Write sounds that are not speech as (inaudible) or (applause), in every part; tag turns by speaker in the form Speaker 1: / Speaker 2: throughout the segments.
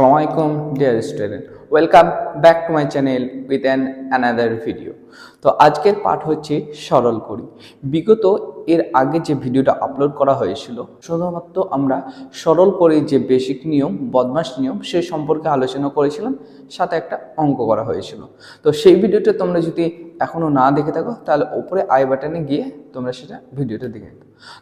Speaker 1: Assalamu alaikum dear student. Welcome back to my channel with an another video তো আজকের পাঠ হচ্ছে সরল করি। বিগত এর আগে যে ভিডিওটা আপলোড করা হয়েছিল, শুধুমাত্র আমরা সরল করি যে বেসিক নিয়ম, বদমাস নিয়ম, সে সম্পর্কে আলোচনা করেছিলাম, সাথে একটা অঙ্ক করা হয়েছিল। তো সেই ভিডিওটা তোমরা যদি এখনও না দেখে থাকো, তাহলে ওপরে আই বাটনে গিয়ে তোমরা সেটা ভিডিওটা দেখে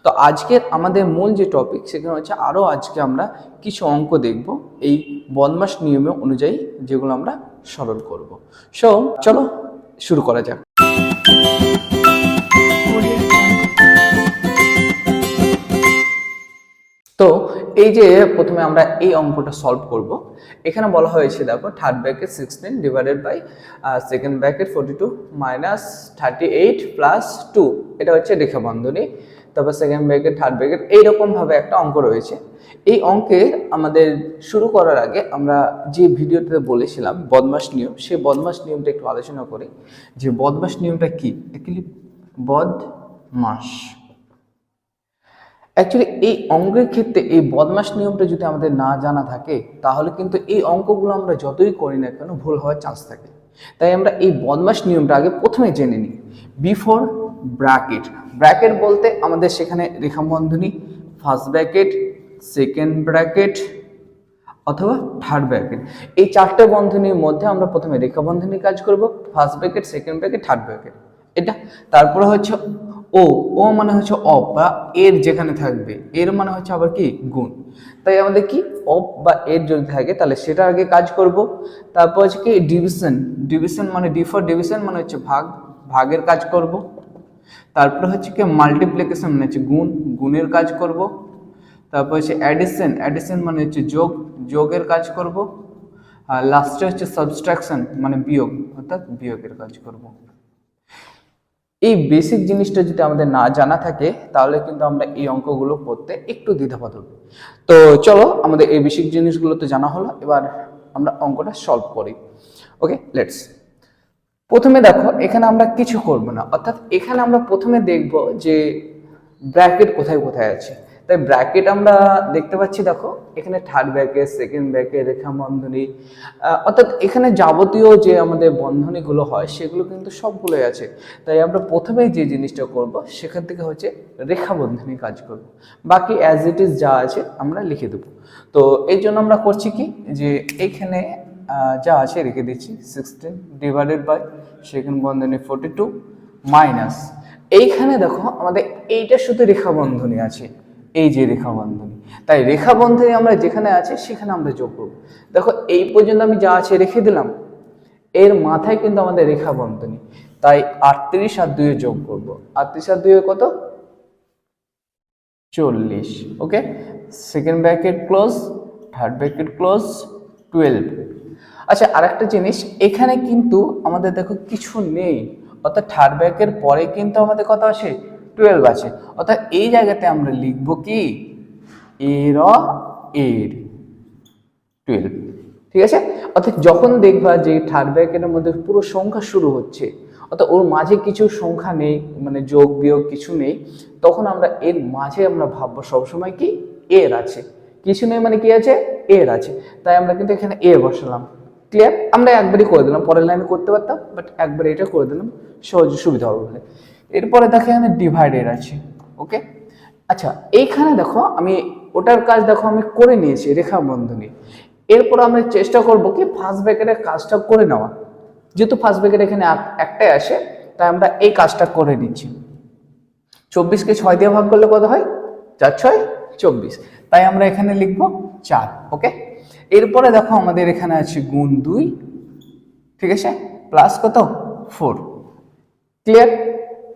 Speaker 1: তো আজকের আমাদের মূল যে টপিক সেখানে হচ্ছে আরও আজকে আমরা কিছু অঙ্ক দেখব, এই বদমাস নিয়মে অনুযায়ী যেগুলো আমরা সরল করব। সো চলো শুরু করা যাক। তো এই যে প্রথমে আমরা এই অঙ্কটা সলভ করব। এখানে বলা হয়েছে, দেখো third bracket sixteen divided by second bracket forty two minus thirty eight plus two এটা হচ্ছে রেখা বন্ধনী তারপর সেকেন্ড ব্র্যাকেট থার্ড ব্র্যাকেট এইরকমভাবে একটা অঙ্ক রয়েছে। এই অঙ্কে আমাদের শুরু করার আগে আমরা যে ভিডিওটাতে বলেছিলাম বদমাস নিয়ম সেই বদমাস নিয়মটা একটু আলোচনা করি। যে বদমাস নিয়মটা কি? অ্যাকচুয়ালি বদমাস। অ্যাকচুয়ালি এই অঙ্কের ক্ষেত্রে এই বদমাস নিয়মটা যদি আমাদের না জানা থাকে, তাহলে কিন্তু এই অঙ্কগুলো আমরা যতই করি না কেন ভুল হওয়ার চান্স থাকে। তাই আমরা এই বদমাস নিয়মটা আগে প্রথমে জেনে নিই। Before bracket. ব্র্যাকেট বলতে আমাদের সেখানে রেখাবন্ধনী, ফার্স্ট ব্র্যাকেট, সেকেন্ড ব্র্যাকেট, অথবা থার্ড ব্র্যাকেট। এই চারটে বন্ধনীর মধ্যে আমরা প্রথমে রেখাবন্ধনীর কাজ করব, first bracket, second bracket, third bracket. এটা তারপরে হচ্ছে ও ও মানে হচ্ছে অফ বা এর যেখানে থাকবে। এর মানে হচ্ছে আবার কি? গুণ। তাই আমাদের কি? অফ বা এর যদি থাকে তাহলে সেটা আগে কাজ করব। তারপর হচ্ছে কি? ডিভিশন। ডিভিশন মানে ডি ফর ডিভিশন মানে হচ্ছে ভাগ। ভাগের কাজ করব। তারপরে হচ্ছে কি মাল্টিপ্লিকেশন মানে হচ্ছে গুণ, গুণের কাজ করব। তারপর হচ্ছে অ্যাডিশন অ্যাডিশন মানে হচ্ছে যোগ, যোগের কাজ করব। আর লাস্টে হচ্ছে সাবস্ট্রাকশন মানে বিয়োগ, অর্থাৎ বিয়োগের কাজ করব। এই বেসিক জিনিসটা যদি আমাদের না জানা থাকে, তাহলে কিন্তু আমরা এই অঙ্কগুলো করতে একটু দ্বিধাবোধ হবে। তো চলো, আমাদের এই বেসিক জিনিসগুলো তো জানা হলো, এবার আমরা অঙ্কটা সলভ করি। ওকে লেটস প্রথমে দেখো, এখানে আমরা কিছু করব না। অর্থাৎ এখানে আমরা প্রথমে দেখব যে ব্র্যাকেট কোথায় কোথায় আছে। তাই ব্র্যাকেট আমরা দেখতে পাচ্ছি, দেখো, এখানে থার্ড ব্র্যাকেট সেকেন্ড ব্র্যাকেট রেখা বন্ধনী অর্থাৎ এখানে যাবতীয় যে আমাদের বন্ধনীগুলো হয়, সেগুলো কিন্তু সবগুলোই আছে। তাই আমরা প্রথমে যে জিনিসটা করব, সেখান থেকে হচ্ছে রেখা বন্ধনী কাজ করব। বাকি অ্যাজ ইট ইজ যা আছে আমরা লিখে দেবো। তো এই জন্য আমরা করছি কি? যে এইখানে যা আছে রেখে দিচ্ছি সিক্সটিন ডিভাইডেড বাই সেকেন্ড বন্ধনী ফোর্টি টু মাইনাস এইখানে দেখো আমাদের এইটা শুধু রেখা বন্ধনী আছে, এই যে রেখা বন্ধনী তাই রেখা বন্ধনী আমরা যেখানে আছে সেখানে আমরা যোগ করব। দেখো এই পর্যন্ত আমি যা আছে রেখে দিলাম, এর মাথায় কিন্তু আমাদের রেখা বন্ধনী তাই আটত্রিশ আর দুয়ে যোগ করব। আটত্রিশ আর দুয়ে কত? চল্লিশ okay second bracket close third bracket close twelve আচ্ছা আরেকটা জিনিস, এখানে কিন্তু আমাদের দেখো কিছু নেই। অর্থাৎ থার্ড ব্যাকের পরে কিন্তু আমাদের কত আছে? টুয়েলভ আছে। অর্থাৎ এই জায়গাতে আমরা লিখব কি? এর এর টুয়েলভ ঠিক আছে? অর্থাৎ যখন দেখবা যে থার্ড ব্যাকের মধ্যে পুরো সংখ্যা শুরু হচ্ছে, অর্থাৎ ওর মাঝে কিছু সংখ্যা নেই মানে যোগ, বিয়োগ কিছু নেই, তখন আমরা এর মাঝে আমরা ভাববো সবসময় কি? এর আছে। কিছু নেই মানে কি আছে? এর আছে। তাই আমরা কিন্তু এখানে এ বসালাম। ক্লিয়ার আমরা একবারই করে দিলাম, পরের লাইনে করতে পারতাম বাট একবারে এটা করে দিলাম, সহজে সুবিধা হবে বলে। এরপরে দেখো এখানে ডিভাইডেড আছে ওকে আচ্ছা এইখানে দেখো, আমি ওটার কাজ দেখো, আমি করে নিয়েছি, রেখা বন্ধনী। এরপর আমরা চেষ্টা করব কি ফার্স্ট ব্র্যাকেটের কাজটা করে নেওয়া। যেহেতু ফার্স্ট ব্র্যাকেট এখানে একটাই আসে, তাই আমরা এই কাজটা করে নিচ্ছি। চব্বিশকে ছয় দিয়ে ভাগ করলে কত হয়? চার, ছয়, চব্বিশ। তাই আমরা এখানে লিখব চার ওকে এরপরে দেখো আমাদের এখানে আছে গুণ দুই, ঠিক আছে? প্লাস কত? ফোর ক্লিয়ার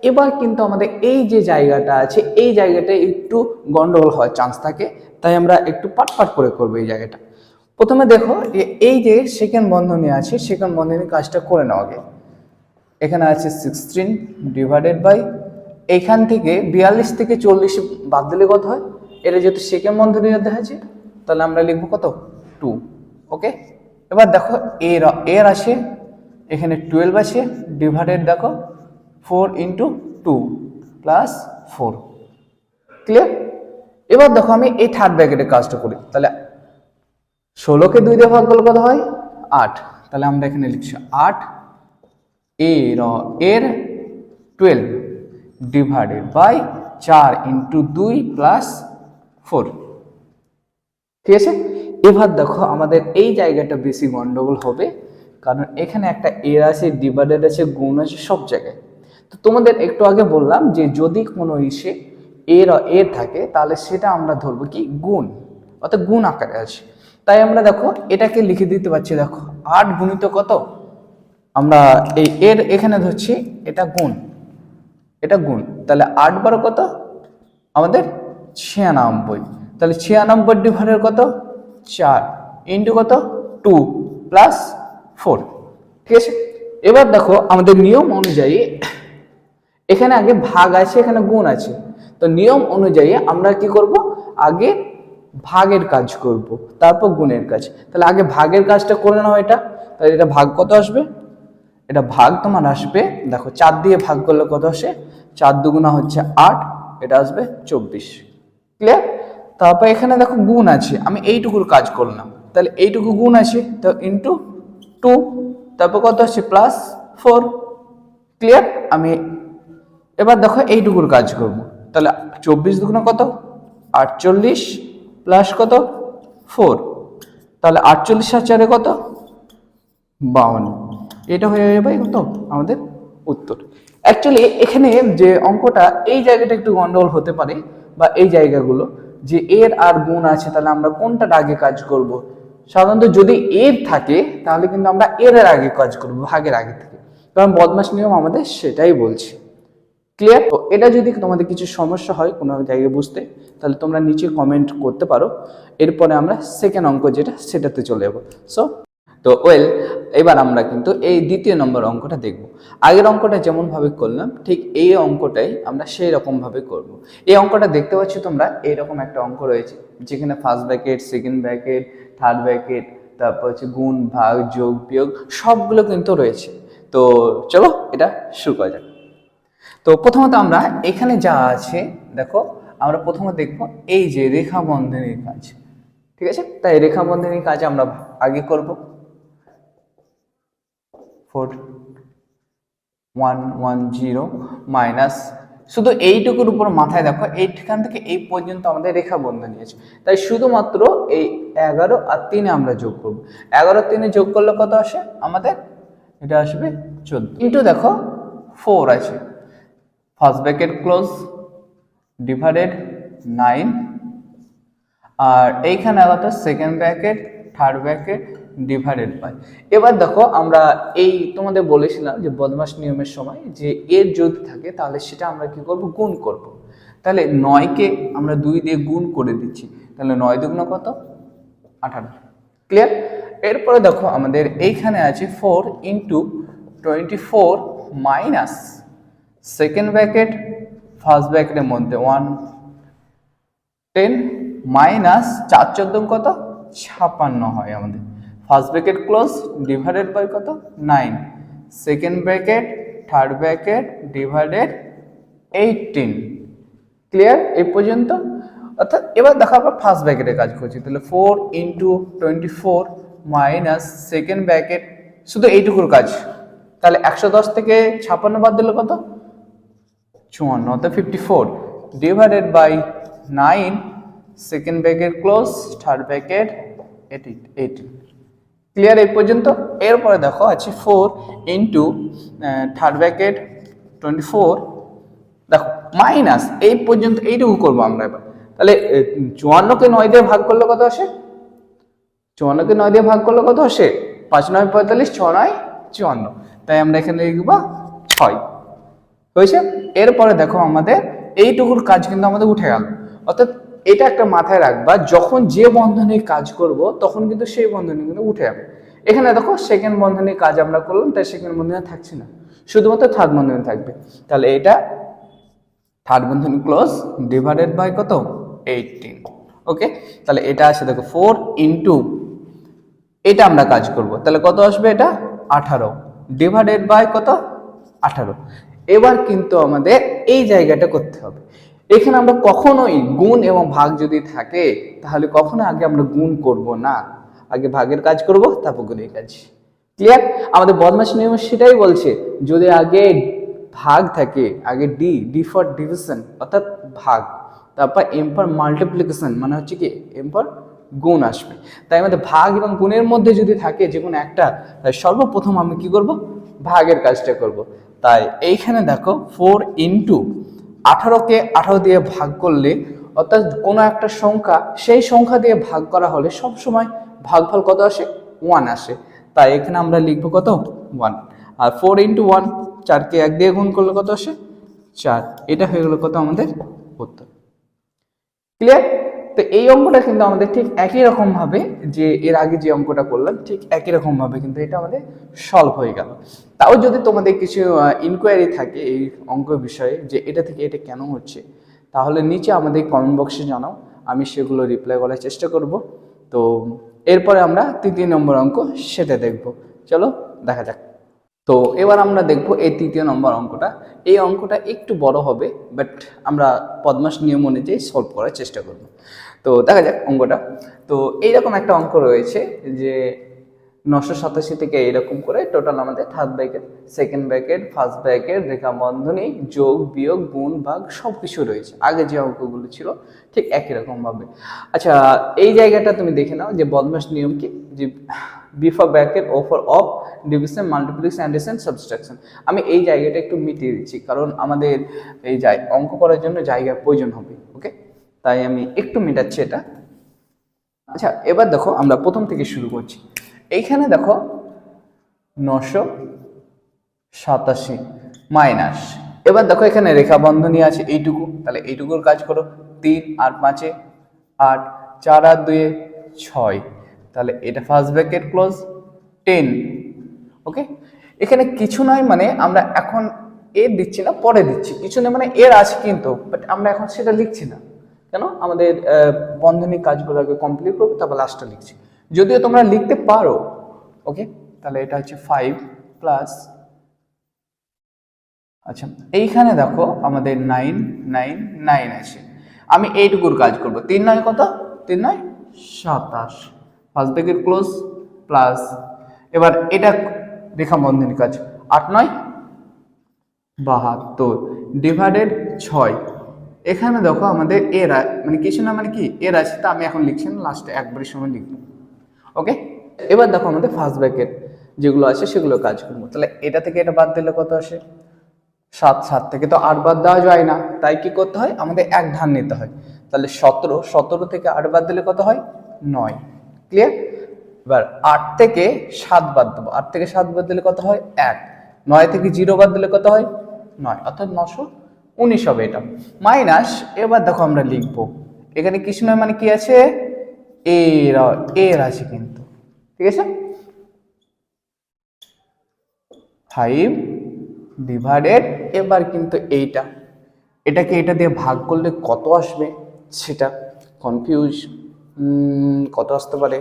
Speaker 1: এবার কিন্তু আমাদের এই যে জায়গাটা আছে, এই জায়গাটা একটু গন্ডগোল হওয়ার চান্স থাকে, তাই আমরা একটু পাট পাট করে করব এই জায়গাটা। প্রথমে দেখো এই যে সেকেন্ড বন্ধনী আছে সেকেন্ড বন্ধনী কাজটা করে নেওয়া আগে। এখানে আছে সিক্সটিন ডিভাইডেড বাই এখান থেকে বিয়াল্লিশ থেকে চল্লিশ বাদ দিলে কত হয়? এটা যেহেতু সেকেন্ড বন্ধনী মধ্যে আছে তাহলে আমরা লিখব কত? টু ওকে এবার দেখো এর এর আছে এখানে টুয়েলভ আছে ডিভাইডেড দেখো four into two plus four clear এবার দেখো আমি এই থার্ড ব্র্যাকেটের কাজটা করি, তাহলে ষোলোকে দুই দিয়ে ভাগ করলে কত হয়? আট, তাহলে আমরা এখানে লিখছি আট এর এর টুয়েলভ ডিভাইডেড বাই চার ইন্টু দুই প্লাস ফোর ঠিক আছে? এবার দেখো আমাদের এই জায়গাটা বেশি গন্ডগোল হবে, কারণ এখানে একটা এর আছে ডিভাইডেড আছে, গুণ আছে, সব জায়গায়। তো তোমাদের একটু আগে বললাম যে যদি কোনো ইসে এর এর থাকে, তাহলে সেটা আমরা ধরবো কি? গুণ, অর্থাৎ গুণ আকারে আছে। তাই আমরা দেখো এটাকে লিখে দিতে পারছি, দেখো, আট গুণিত কত? আমরা এই এর এখানে ধরছি, এটা গুণ এটা গুণ, তাহলে আট বারো কত? আমাদের ছিয়ানব্বই। তাহলে ছিয়ানব্বই ডিভাইডের কত? চার। ইন্টু কত? Two plus four. ঠিক আছে? এবার দেখো আমাদের নিয়ম অনুযায়ী এখানে আগে ভাগ আছে, এখানে গুণ আছে। তো নিয়ম অনুযায়ী আমরা কি করব? আগে ভাগের কাজ করব, তারপর গুণের কাজ। তাহলে আগে ভাগের কাজটা করে নাও এটা। তাহলে এটা ভাগ কত আসবে? এটা ভাগ তোমার আসবে, দেখো চার দিয়ে ভাগ করলে কত আসে? চার দুগুণা হচ্ছে আট, এটা আসবে চব্বিশ। ক্লিয়ার তারপর এখানে দেখো গুণ আছে, আমি এইটুকুর কাজ করলাম। তাহলে এইটুকু গুণ আছে, তো ইন্টু টু তারপর কত আসছে? প্লাস ফোর ক্লিয়ার আমি এবার দেখো এইটুকুর কাজ করব। তাহলে চব্বিশ দুগুণা কত? আটচল্লিশ প্লাস কত? ফোর তাহলে আটচল্লিশ আর চারে কত? বাউন্ন। এটা হয়ে যাবে কত আমাদের উত্তর। অ্যাকচুয়ালি এখানে যে অঙ্কটা, এই জায়গাটা একটু গন্ডগোল হতে পারে, বা এই জায়গাগুলো। যে এর আর গুণ আছে, তাহলে আমরা কোনটার আগে কাজ করব? সাধারণত যদি এর থাকে, তাহলে কিন্তু আমরা এর আগে কাজ করব, ভাগের আগে থেকে। কারণ বদমাস নিয়ম আমাদের সেটাই বলছে। ক্লিয়ার তো এটা যদি তোমাদের কিছু সমস্যা হয় কোনো জায়গায় বুঝতে, তাহলে তোমরা নিচে কমেন্ট করতে পারো। এরপরে আমরা সেকেন্ড অঙ্ক যেটা, সেটাতে চলে যাব। সো তো ওয়েল এবার আমরা কিন্তু এই দ্বিতীয় নম্বর অঙ্কটা দেখব। আগের অঙ্কটা যেমনভাবে করলাম, ঠিক এই অঙ্কটাই আমরা সেই রকমভাবে করব। এই অঙ্কটা দেখতে পাচ্ছ তোমরা, এইরকম একটা অঙ্ক রয়েছে, যেখানে first bracket second bracket third bracket তারপর হচ্ছে গুণ, ভাগ, যোগ, বিয়োগ, সবগুলো কিন্তু রয়েছে। তো চলো এটা শুরু করা যাক। তো প্রথমত আমরা এখানে যা আছে, দেখো, আমরা প্রথমে দেখব এই যে রেখা বন্ধনীর কাজ, ঠিক আছে? তাই রেখা বন্ধনীর কাজ আমরা আগে করব। Four one one zero minus, শুধু এইটুকুর উপর মাথায় দেখো, এইখান থেকে এই পর্যন্ত আমাদের রেখা বন্ধনী আছে তাই শুধুমাত্র এই এগারো আর তিনে আমরা যোগ করব। এগারো তিনে যোগ করলে কত আসে? আমাদের এটা আসবে চোদ্দ। ইন্টু দেখো ফোর আছে। First bracket close divided nine আর এইখানে আলাদা second bracket third bracket divided by এবার দেখো আমরা এই তোমাদের বলেছিলাম যে বদমাস নিয়মের সময় যে এর যদি থাকে তাহলে সেটা আমরা কি করব? গুণ করব। তাহলে নয়কে আমরা দুই দিয়ে গুণ করে দিচ্ছি। তাহলে নয় দুগুণ কত? আঠারো। ক্লিয়ার এরপরে দেখো আমাদের এইখানে আছে four into twenty four minus second bracket first ব্র্যাকেটের মধ্যে ওয়ান টেন মাইনাস চার চোদ্দ কত? ছাপান্ন হয় আমাদের। First bracket close divided by কত? Nine second bracket third bracket divided eighteen clear এই পর্যন্ত? অর্থাৎ এবার দেখো আমরা ফার্স্ট ব্র্যাকেটে কাজ করছি। তাহলে four into twenty four minus second bracket শুধু এইটুকুর কাজ। তাহলে একশো দশ থেকে ছাপান্ন বাদ দিলে কত? চুয়ান্ন অর্থাৎ fifty four divided by nine second bracket close third bracket eighty eighty clear এই পর্যন্ত? এরপরে দেখো, আছে four into third bracket twenty four দেখো মাইনাস এই পর্যন্ত এইটুকু করব আমরা এবার। তাহলে চুয়ান্নকে নয় দিয়ে ভাগ করলে কত আসে? চুয়ান্নকে নয় দিয়ে ভাগ করলে কত আসে? পাঁচ নয় পঁয়তাল্লিশ, ছ নয় চুয়ান্ন। তাই আমরা এখানে লিখব ছয়। হয়েছে? এরপরে দেখো আমাদের, এইটুকুর কাজ কিন্তু আমাদের উঠে গেল। অর্থাৎ এটা একটা মাথায় রাখবা, যখন যে বন্ধনে কাজ করব, তখন কিন্তু সেই বন্ধনী কিন্তু উঠে যাবে। এখানে দেখো সেকেন্ড বন্ধনীর কাজ আমরা করলাম, তাই সেকেন্ড বন্ধনী থাকছে না। শুধুমাত্র থার্ড বন্ধনী থাকবে। তাহলে এটা থার্ড বন্ধনী ক্লোজ ডিভাইডেড বাই কত? এইটিন ওকে তাহলে এটা আছে দেখো ফোর ইন্টু এটা আমরা কাজ করব। তাহলে কত আসবে এটা? আঠারো। ডিভাইডেড বাই কত? আঠারো। এবার কিন্তু আমাদের এই জায়গাটা করতে হবে। এখানে আমরা কখনোই গুণ এবং ভাগ যদি থাকে, তাহলে কখনো আগে আমরা গুণ করব না। আগে ভাগের কাজ করব, তারপর গুণের কাজ। ক্লিয়ার আমাদের বদমাস নিয়ম সেটাই বলছে, যদি আগে ভাগ থাকে, আগে ডি ডি ফর ডিভিশন অর্থাৎ ভাগ, তারপর এম ফর মাল্টিপ্লিকেশন মানে হচ্ছে কি এম ফর গুণ আসবে। তাই আমাদের ভাগ এবং গুণের মধ্যে যদি থাকে যে কোনো একটা তাই সর্বপ্রথম আমি কি করব? ভাগের কাজটা করব। তাই এইখানে দেখো ফোর ইন্টু আঠারোকে আঠারো দিয়ে ভাগ করলে, অর্থাৎ কোনো একটা সংখ্যা, সেই সংখ্যা দিয়ে ভাগ করা হলে সব সময় ভাগফল কত আসে? ওয়ান আসে। তাই এখানে আমরা লিখব কত? ওয়ান আর ফোর ইন্টু ওয়ান চারকে এক দিয়ে গুণ করলে কত আসে? চার। এটা হয়ে গেলো কত আমাদের? উত্তর। ক্লিয়ার তো এই অঙ্কটা কিন্তু আমাদের ঠিক একই রকম ভাবে যে এর আগে যে অঙ্কটা করলাম, ঠিক একই রকম ভাবে কিন্তু এটা আমাদের সলভ হয়ে গেল। তাও যদি তোমাদের কিছু ইনকোয়ারি থাকে এই অঙ্ক বিষয়ে যে এটা থেকে এটা কেন হচ্ছে, তাহলে নিচে আমাদের কমেন্ট বক্সে জানাও, আমি সেগুলো রিপ্লাই করার চেষ্টা করব। তো এরপরে আমরা তৃতীয় নম্বর অঙ্ক সেটা দেখব। চলো, দেখা যাক। তো এবার আমরা দেখব এই তৃতীয় নম্বর অঙ্কটা। এই অঙ্কটা একটু বড় হবে বাট আমরা পদ্মাস নিয়ম অনুযায়ী সলভ করার চেষ্টা করব। তো দেখা যাক অঙ্কটা। তো এইরকম একটা অঙ্ক রয়েছে যে নশো সাতাশি থেকে এরকম করে টোটাল আমাদের third bracket second bracket first bracket রেখা বন্ধনী যোগ, বিয়োগ, গুণ, ভাগ সব কিছু রয়েছে। আগে যে অঙ্কগুলো ছিল ঠিক একই রকমভাবে আচ্ছা এই জায়গাটা তুমি দেখে নাও যে বদমাস নিয়ম কি? যে before bracket O for of division multiplication addition subtraction আমি এই জায়গাটা একটু মিটিয়ে দিচ্ছি, কারণ আমাদের এই অঙ্ক করার জন্য জায়গার প্রয়োজন হবে ওকে তাই আমি একটু মেটাচ্ছি এটা। আচ্ছা এবার দেখো আমরা প্রথম থেকে শুরু করছি। এইখানে দেখো নশো সাতাশি মাইনাস এবার দেখো এখানে রেখা বন্ধনী আছে, এইটুকু। তাহলে এইটুকুর কাজ করো, তিন আর পাঁচে আট, চার আর দুয়ে ছয়। তাহলে এটা first bracket close ten okay এখানে কিছু নয় মানে আমরা এখন এর দিচ্ছি না, পরে দিচ্ছি। কিছু নয় মানে এর আছে কিন্তু বাট আমরা এখন সেটা লিখছি না। কেন? আমাদের বন্ধনী কাজগুলো আগে কমপ্লিট করব, তারপর লাস্টটা লিখছি। যদিও তোমরা লিখতে পারো ওকে তাহলে এটা হচ্ছে ফাইভ প্লাস আচ্ছা এইখানে দেখো আমাদের নাইন নাইন নাইন আছে। আমি এইটুকুর কাজ করব। তিন নয় কত? তিন নয়? সাতাশ। ফার্স্ট ক্লোজ প্লাস এবার এটা রেখা বন্ধনী কাজ আট নয়? বাহাত্তর। ডিভাইডেড ছয়। এখানে দেখো আমাদের এর মানে কিছু না মানে কি? এর আছে তা আমি এখন লিখছি না লাস্টে একবারের সময় লিখব। ওকে এবার দেখো আমাদের ফার্স্ট ব্র্যাকেট যেগুলো আছে সেগুলো কাজ করব। তাহলে এটা থেকে এটা বাদ দিলে কত আসে? সাত সাত থেকে তো আট বাদ দেওয়া যায় না। তাই কি করতে হয়? আমাদের এক ধান নিতে হয়। তাহলে সতেরো সতেরো থেকে আট বাদ দিলে কত হয়? নয়। ক্লিয়ার এবার আট থেকে সাত বাদ দেবো। আট থেকে সাত বাদ দিলে কত হয়? এক। নয় থেকে জিরো বাদ দিলে কত হয়? নয়। অর্থাৎ নশো উনিশ হবে এটা। মাইনাস এবার দেখো আমরা লিখব। এখানে কিছু নয় মানে কি আছে? এর এর আছে কিন্তু। ঠিক আছে? ফাইভ ডিভাইডেড এবার কিন্তু এইটা। এটাকে এটা দিয়ে ভাগ করলে কত আসবে? সেটা কনফিউজ কত আসতে পারে?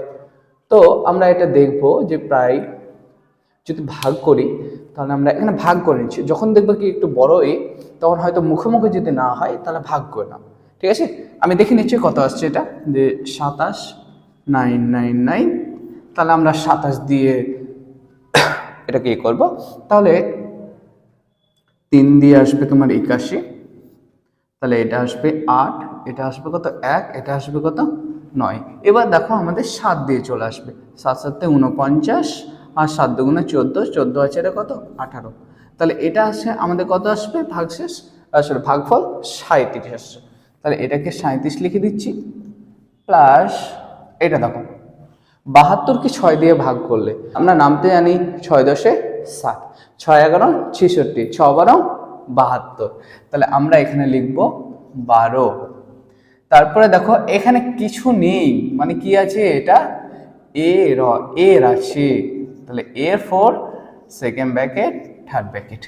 Speaker 1: তো আমরা এটা দেখব যে প্রায় যদি ভাগ করি, তাহলে আমরা এখানে ভাগ করে নিচ্ছি। যখন দেখব কি একটু বড় এ, তখন হয়তো মুখে মুখে যদি না হয়, তাহলে ভাগ করে নাও। ঠিক আছে? আমি দেখে নিচ্ছি কত আসছে এটা। যে সাতাশ, নাইন নাইন নাইন, তাহলে আমরা সাতাশ দিয়ে (coughs) এটাকে ইয়ে করব। তাহলে তিন দিয়ে আসবে তোমার একাশি, তাহলে এটা আসবে আট, এটা আসবে কত? এক, এটা আসবে কত? নয়। এবার দেখো আমাদের সাত দিয়ে চলে আসবে। সাত সাতে উনপঞ্চাশ আর সাত দুগুণে চোদ্দ চোদ্দ আছে এটা কত? আঠারো। তাহলে এটা আসে আমাদের কত আসবে? ভাগশেষ আসলে ভাগফল সাঁত্রিশ আসছে। তাহলে এটাকে সাঁত্রিশ লিখে দিচ্ছি। প্লাস এটা দেখো বাহাত্তরকে ছয় দিয়ে ভাগ করলে, আমরা নামতে জানি ছয় দশে ষাট ছয় এগারো, ছেষট্টি। ছ বারো, বাহাত্তর। তাহলে আমরা এখানে লিখব বারো। তারপরে দেখো, এখানে কিছু নেই। মানে কি আছে এটা? এর এর আছে। তাহলে এর four second bracket third bracket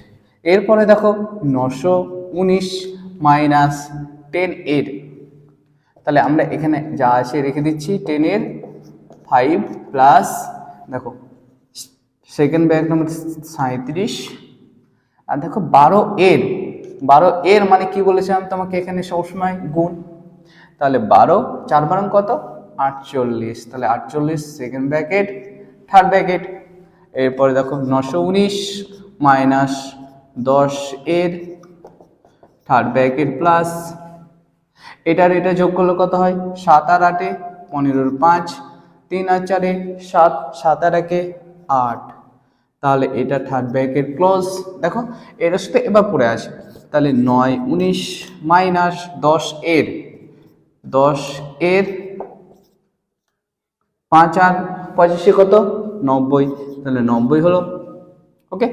Speaker 1: এরপরে দেখো, নশো উনিশ মাইনাস টেন এর। তাহলে আমরা এখানে যা আছে রেখে দিচ্ছি টেনের ফাইভ প্লাস দেখো সেকেন্ড ব্যাগ নম্বর সাঁত্রিশ আর দেখো, বারো এর। বারো এর মানে কি বলেছিলাম তোমাকে এখানে সবসময়? গুণ। তাহলে বারো, চার বারং কত? আটচল্লিশ। তাহলে আটচল্লিশ সেকেন্ড ব্র্যাকেট থার্ড ব্র্যাকেট এরপরে দেখো নশো উনিশ মাইনাস দশ এর থার্ড ব্র্যাকেট প্লাস এটার এটা যোগ করলে কত হয়? সাত আর আটে পনেরোর পাঁচ, তিন আর চারে সাত সাত আর একে আট। তাহলে এটা থার্ড ব্র্যাকেট ক্লোজ দেখো এটার সাথে এবার পড়ে আসে। তাহলে নয় উনিশ মাইনাস দশ এর দশ এর পাঁচ আর পঁচাশি কত? নব্বই। তাহলে নব্বই হলো ওকে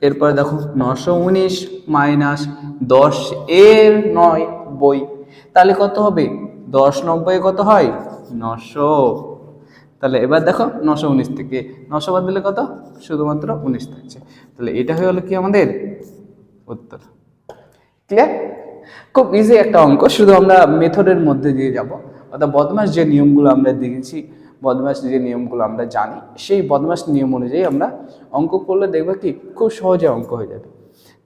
Speaker 1: এরপরে দেখো, নশো উনিশ মাইনাস দশ এর নয়, বই। তাহলে কত হবে? দশ নব্বই কত হয়? নশো। তাহলে এবার দেখো, নশো উনিশ থেকে। নশো বাদ দিলে কত? শুধুমাত্র উনিশ থাকছে। তাহলে এটা হয়ে হলো কি আমাদের? উত্তর। ক্লিয়ার খুব ইজি একটা অঙ্ক, শুধু আমরা মেথডের মধ্যে দিয়ে যাব। অর্থাৎ বদমাস যে নিয়মগুলো আমরা দেখেছি বদমাস যে নিয়মগুলো আমরা জানি, সেই বদমাস নিয়ম অনুযায়ী আমরা অঙ্ক করলে দেখবে কি, খুব সহজে অঙ্ক হয়ে যাবে।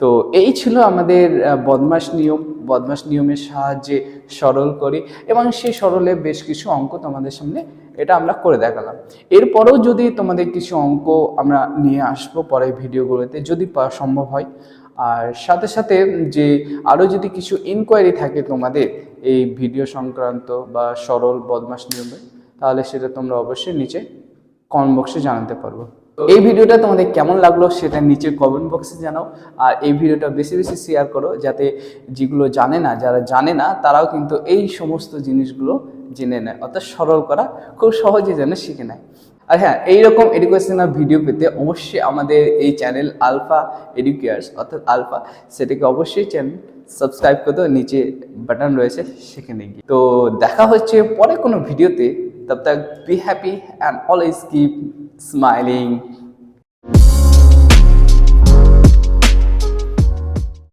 Speaker 1: তো এই ছিল আমাদের বদমাস নিয়ম। বদমাস নিয়মের সাহায্যে সরল করি এবং সেই সরলে বেশ কিছু অঙ্ক তোমাদের সামনে এটা আমরা করে দেখালাম। এরপরেও যদি তোমাদের কিছু অঙ্ক আমরা নিয়ে আসব পরে ভিডিওগুলোতে যদি সম্ভব হয় আর সাথে সাথে যে আরও যদি কিছু ইনকোয়ারি থাকে তোমাদের এই ভিডিও সংক্রান্ত বা সরল বদমাস নিয়মে, তাহলে সেটা তোমরা অবশ্যই নিচে কমেন্ট বক্সে জানাতে পারব এই ভিডিওটা তোমাদের কেমন লাগল সেটা নিচে কমেন্ট বক্সে জানাও। আর এই ভিডিওটা বেশি বেশি শেয়ার করো, যাতে যেগুলো জানে না, যারা জানে না, তারাও কিন্তু এই সমস্ত জিনিসগুলো জেনে নেয়। অর্থাৎ সরল করা খুব সহজে যেন শিখে নেয়। আর হ্যাঁ এইরকম এডুকেশনাল ভিডিও পেতে অবশ্যই আমাদের এই চ্যানেল আলফা এডুকেয়ার্স অর্থাৎ আলফা সেটাকে অবশ্যই চ্যানেল সাবস্ক্রাইব করতে নিচে বাটন রয়েছে, সেখানে গিয়ে। তো দেখা হচ্ছে পরে কোনো ভিডিওতে তব তাক be happy and always keep smiling